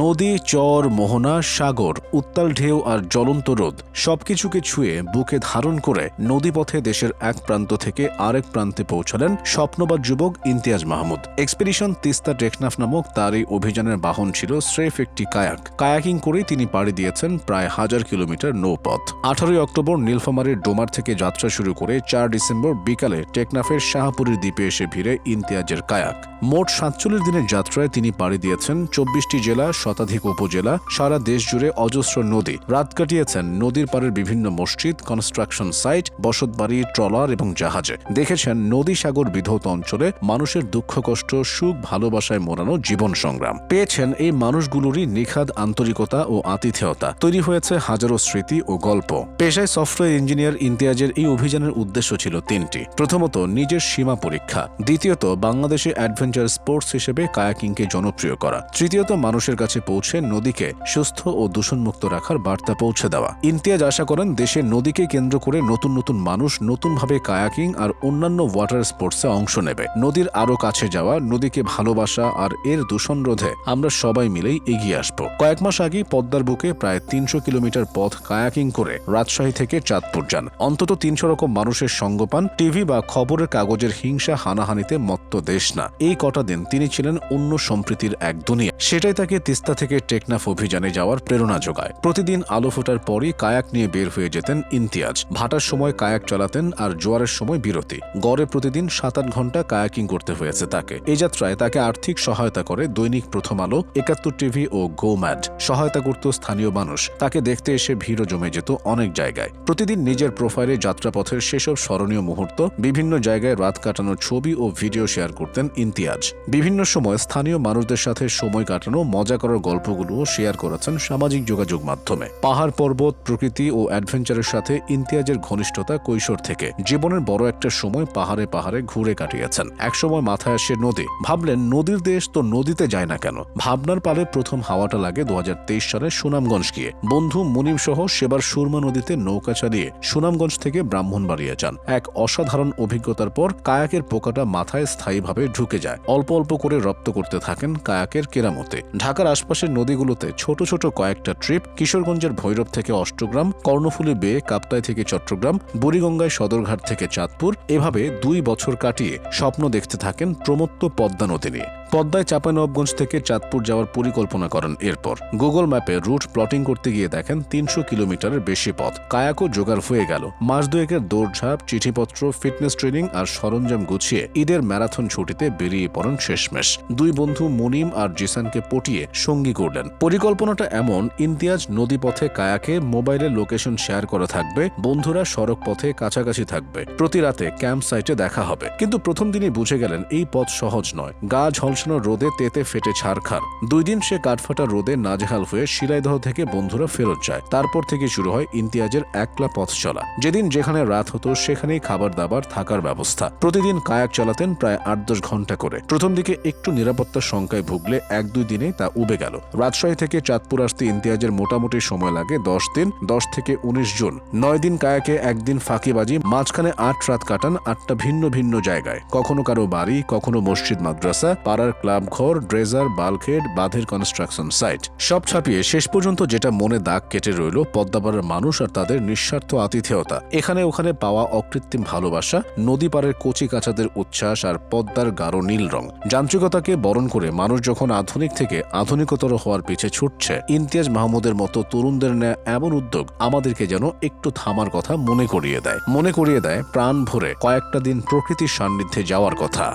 নদী, চর, মোহনা, সাগর, উত্তাল ঢেউ আর জ্বলন্ত রোদ সবকিছুকে ছুঁয়ে বুকে ধারণ করে নদীপথে দেশের এক প্রান্ত থেকে আরেক প্রান্তে পৌঁছালেন স্বপ্নবাদ যুবক ইমতিয়াজ মাহমুদ। এক্সপিডিশন তিস্তা টেকনাফ নামক তার এই অভিযানের বাহন ছিল স্রেফ একটি কায়াক। কায়াকিং করেই তিনি পাড়ি দিয়েছেন প্রায় হাজার কিলোমিটার নৌপথ। আঠারোই অক্টোবর নীলফামারীর ডোমার থেকে যাত্রা শুরু করে চার ডিসেম্বর বিকালে টেকনাফের শাহপুরীর দ্বীপে এসে ভিড়ে ইমতিয়াজের কায়াক। মোট সাতচল্লিশ দিনের যাত্রায় তিনি পাড়ি দিয়েছেন চব্বিশটি জেলা শতাধিক উপজেলা সারা দেশ জুড়ে অজস্র নদী। রাত কাটিয়েছেন নদীর পাড়ের বিভিন্ন মসজিদ কনস্ট্রাকশন সাইট বসতবাড়ি, ট্রলার এবং জাহাজে। দেখেছেন নদী সাগর বিধৌত অঞ্চলে মানুষের দুঃখ, কষ্ট, সুখ, ভালোবাসায় মোড়ানো জীবন সংগ্রাম। পেয়েছেন এই মানুষগুলোরই নিখাদ আন্তরিকতা ও আতিথেয়তা। তৈরি হয়েছে হাজারো স্মৃতি ও গল্প। পেশায় সফটওয়্যার ইঞ্জিনিয়ার ইমতিয়াজের এই অভিযানের উদ্দেশ্য ছিল তিনটি। প্রথমত, নিজের সীমা পরীক্ষা। দ্বিতীয়ত, বাংলাদেশে অ্যাডভেঞ্চার স্পোর্টস হিসেবে কায়াকিংকে জনপ্রিয় করা। তৃতীয়ত, মানুষের কাছে পৌঁছে নদীকে সুস্থ ও দূষণমুক্ত রাখার বার্তা পৌঁছে দেওয়া। ইমতিয়াজ আশা করেন দেশে নদীকে কেন্দ্র করে নতুন নতুন মানুষ নতুনভাবে কায়াকিং আর অন্যান্য ওয়াটার স্পোর্টসে অংশ নেবে। নদীর আরও কাছে যাওয়া, নদীকে ভালোবাসা আর এর দূষণ রোধে আমরা সবাই মিলেই এগিয়ে আসব। কয়েক মাস আগে পদ্মার বুকে প্রায় তিনশো কিলোমিটার পথ কায়াকিং করে রাজশাহী থেকে চাঁদপুর যান। অন্তত তিনশো রকম মানুষের সঙ্গ পান, টিভি বা খবরের কাগজের হিংসা হানাহানিতে মত্ত দেশ না। এই কটা দিন তিনি ছিলেন অন্য সম্প্রীতির এক দুনিয়া। সেটাই তাকে তিস্তা থেকে টেকনাফ অভিযানে যাওয়ার প্রেরণা যোগায়। প্রতিদিন আলো ফোটার পরই কায়াক নিয়ে বের হয়ে যেতেন ইমতিয়াজ। ভাটার সময় কায়াক চালাতেন আর জোয়ারের সময় বিরতি। গড়ে প্রতিদিন সাত আট ঘণ্টা কায়াকিং করতে হয়েছে তাকে। এই যাত্রায় তাকে আর্থিক সহায়তা করে দৈনিক প্রথম আলো, একাত্তর টিভি ও গো ম্যাড সহায়তা করত স্থানীয় মানুষ। তাকে দেখতে এসে ভিড়ও জমে যেত অনেক জায়গায়। প্রতিদিন নিজের প্রোফাইলে যাত্রাপথের সেসব স্মরণীয় মুহূর্ত, বিভিন্ন জায়গায় রাত কাটানোর ছবি ও ভিডিও শেয়ার করতেন ইমতিয়াজ। বিভিন্ন সময় স্থানীয় মানুষদের সাথে সময় কাটানো মজা করার গল্পগুলোও শেয়ার করেছেন সামাজিক যোগাযোগ মাধ্যমে। পাহাড় পর্বত, প্রকৃতি ও অ্যাডভেঞ্চারের সাথে ইমতিয়াজের ঘনিষ্ঠতা কৈশোর থেকে। জীবনের বড় একটা সময় পাহাড়ে পাহাড়ে ঘুরে কাটিয়েছেন। একসময় মাথায় আসে নদী। ভাবলেন, নদীর দেশ তো নদীতে যায় না কেন? ভাবনার পালে প্রথম হাওয়াটা লাগে দু সালে সুনামগঞ্জ গিয়ে। বন্ধু মুনিম সহ সেবার সুরমা নদীতে নৌকা চালিয়ে সুনামগঞ্জ থেকে ব্রাহ্মণবাড়িয়া যান। এক অসাধারণ অভিজ্ঞতার পর কায়াকের পোকাটা মাথায় স্থায়ীভাবে ঢুকে যায়। অল্প অল্প করে রপ্ত করতে থাকেন কায়াকের কেরামতে। ঢাকার আশপাশের নদীগুলোতে ছোট ছোট কয়েকটা ট্রিপ কিশোরগঞ্জের ভৈরব থেকে অষ্টগ্রাম, কর্ণফুলী বে, কাপ্তাই থেকে চট্টগ্রাম, বুড়িগঙ্গায় সদরঘাট থেকে চাঁদপুর এভাবে দুই বছর কাটিয়ে স্বপ্ন দেখতে থাকেন প্রমত্ত পদ্মা নদী নিয়ে। পদ্মায় চাঁপানবগঞ্জ থেকে চাঁদপুর যাওয়ার পরিকল্পনা করেন এরপর। গুগল ম্যাপে রুট প্লটিং করতে গিয়ে দেখেন তিনশো কিলোমিটারের বেশি পথ। কায়াকও জোগাড় হয়ে গেল। মাস দুয়েকের দৌড়ঝাঁপ, চিঠিপত্র, ফিটনেস ট্রেনিং আর সরঞ্জাম গুছিয়ে ঈদের ম্যারাথন ছুটিতে বেরিয়ে পড়েন শেষমেশ। দুই বন্ধু মুনিম আর জিসানকে পটিয়ে সঙ্গী করলেন। পরিকল্পনাটা এমন, ইমতিয়াজ নদীপথে কায়াকে মোবাইলে লোকেশন শেয়ার করা থাকবে, বন্ধুরা সড়ক পথে কাছাকাছি থাকবে। প্রতি রাতে ক্যাম্প সাইটে দেখা হবে। কিন্তু প্রথম দিনই বুঝে গেলেন এই পথ সহজ নয়। গা ঝলসানো রোদে তেতে ফেটে ছাড়খার দুই দিন সে কাঠফাটা রোদে নাজেহাল হয়ে শিলাইদহ থেকে বন্ধুরা ফেরত যায়। তারপর থেকে শুরু হয় ইমতিয়াজের একলা পথ চলা। যেদিন যেখানে রাত হতো, সেখানেই খাবার দাবার থাকার ব্যবস্থা। প্রতিদিন কায়াক চালাতেন প্রায় আট দশ ঘণ্টা করে। প্রথম দিকে একটু নিরাপত্তার শঙ্কায় ভুগলে এক দুই দিনে তা উবে গেল। রাজশাহী থেকে চাঁদপুর আসতে ইমতিয়াজের মোটামুটি সময় লাগে দশ দিন, দশ থেকে উনিশ জুন। নয় দিন কায়াকে একদিন ফাঁকিবাজি, মাঝখানে আট রাত কাটান আটটা ভিন্ন ভিন্ন জায়গায়। কখনো কারও বাড়ি, কখনো মসজিদ, মাদ্রাসা, পাড়ার ক্লাব ঘর ড্রেজার বালখেড বাঁধের কনস্ট্রাকশন সাইট সব ছাপিয়ে শেষ পর্যন্ত যেটা মনে দাগ কেটে রইল, পদ্মাপাড়ার মানুষ আর তাদের নিঃস্বার্থ আতিথেয়তা। এখানে ওখানে পাওয়া অকৃত্রিম ভালোবাসা, নদী পাড়ের কচি কাচাদের উচ্ছ্বাস আর পদ্মার গাঢ় নীল রং। যান্ত্রিকতাকে বরণ করে মানুষ যখন আধুনিক থেকে আধুনিকতর হওয়ার পিছে ছুটছে, ইমতিয়াজ মাহমুদের মতো তরুণদের নেয় এমন উদ্যোগ আমাদেরকে যেন একটু থামার কথা মনে করিয়ে দেয়। মনে করিয়ে দেয় প্রাণ ভরে কয়েকটা দিন প্রকৃতির সান্নিধ্যে যাওয়ার কথা।